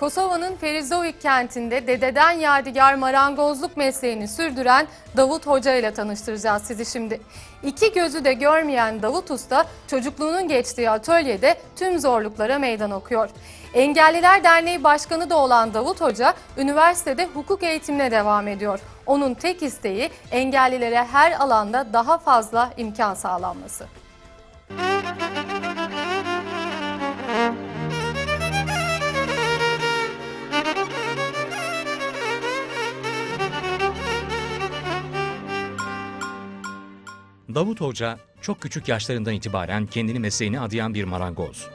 Kosova'nın Ferizovik kentinde dededen yadigar marangozluk mesleğini sürdüren Davut Hoca ile tanıştıracağız sizi şimdi. İki gözü de görmeyen Davut Usta çocukluğunun geçtiği atölyede tüm zorluklara meydan okuyor. Engelliler Derneği Başkanı da olan Davut Hoca üniversitede hukuk eğitimine devam ediyor. Onun tek isteği engellilere her alanda daha fazla imkan sağlanması. Davut Hoca çok küçük yaşlarından itibaren kendini mesleğine adayan bir marangoz.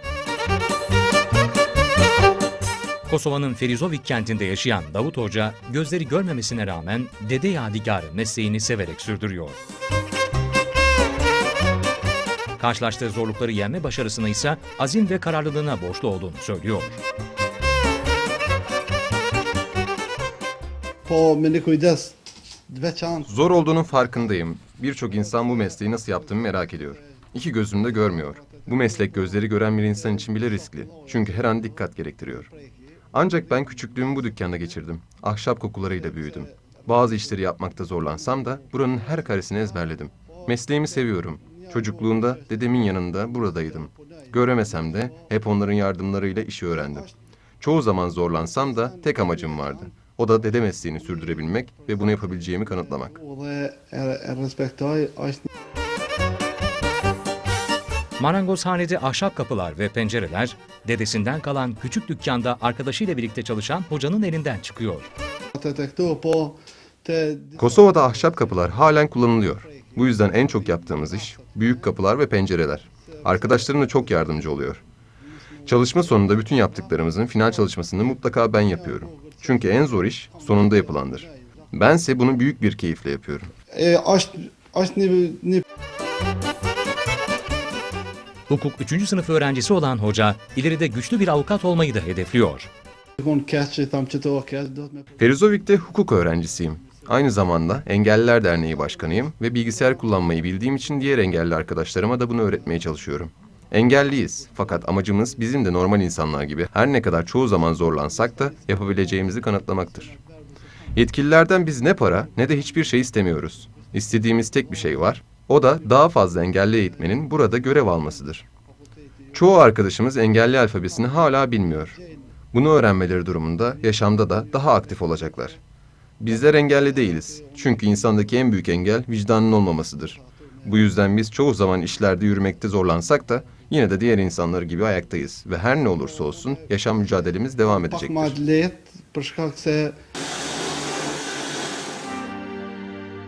Kosova'nın Ferizovik kentinde yaşayan Davut Hoca gözleri görmemesine rağmen dede yadigarı mesleğini severek sürdürüyor. Karşılaştığı zorlukları yenme başarısına ise azim ve kararlılığına borçlu olduğunu söylüyor. Zor olduğunun farkındayım. Birçok insan bu mesleği nasıl yaptığımı merak ediyor. İki gözüm de görmüyor. Bu meslek gözleri gören bir insan için bile riskli. Çünkü her an dikkat gerektiriyor. Ancak ben küçüklüğümü bu dükkanda geçirdim. Ahşap kokularıyla büyüdüm. Bazı işleri yapmakta zorlansam da buranın her karesini ezberledim. Mesleğimi seviyorum. Çocukluğumda dedemin yanında buradaydım. Göremesem de hep onların yardımlarıyla işi öğrendim. Çoğu zaman zorlansam da tek amacım vardı. O da dede mesleğini sürdürebilmek ve bunu yapabileceğimi kanıtlamak. Marangozhanede ahşap kapılar ve pencereler dedesinden kalan küçük dükkanda arkadaşıyla birlikte çalışan hocanın elinden çıkıyor. Kosova'da ahşap kapılar halen kullanılıyor. Bu yüzden en çok yaptığımız iş büyük kapılar ve pencereler. Arkadaşlarım da çok yardımcı oluyor. Çalışma sonunda bütün yaptıklarımızın final çalışmasını mutlaka ben yapıyorum. Çünkü en zor iş sonunda yapılandır. Bense bunu büyük bir keyifle yapıyorum. e, është është një një Hukuk 3. sınıf öğrencisi olan hoca ileride güçlü bir avukat olmayı da hedefliyor. Ferizovik'te hukuk öğrencisiyim. Aynı zamanda Engelliler Derneği Başkanıyım ve bilgisayar kullanmayı bildiğim için diğer engelli arkadaşlarıma da bunu öğretmeye çalışıyorum. Engelliyiz fakat amacımız bizim de normal insanlar gibi her ne kadar çoğu zaman zorlansak da yapabileceğimizi kanıtlamaktır. Yetkililerden biz ne para ne de hiçbir şey istemiyoruz. İstediğimiz tek bir şey var. O da daha fazla engelli eğitmenin burada görev almasıdır. Çoğu arkadaşımız engelli alfabesini hala bilmiyor. Bunu öğrenmeleri durumunda yaşamda da daha aktif olacaklar. Bizler engelli değiliz. Çünkü insandaki en büyük engel vicdanın olmamasıdır. Bu yüzden biz çoğu zaman işlerde yürümekte zorlansak da yine de diğer insanlar gibi ayaktayız ve her ne olursa olsun yaşam mücadelemiz devam edecektir.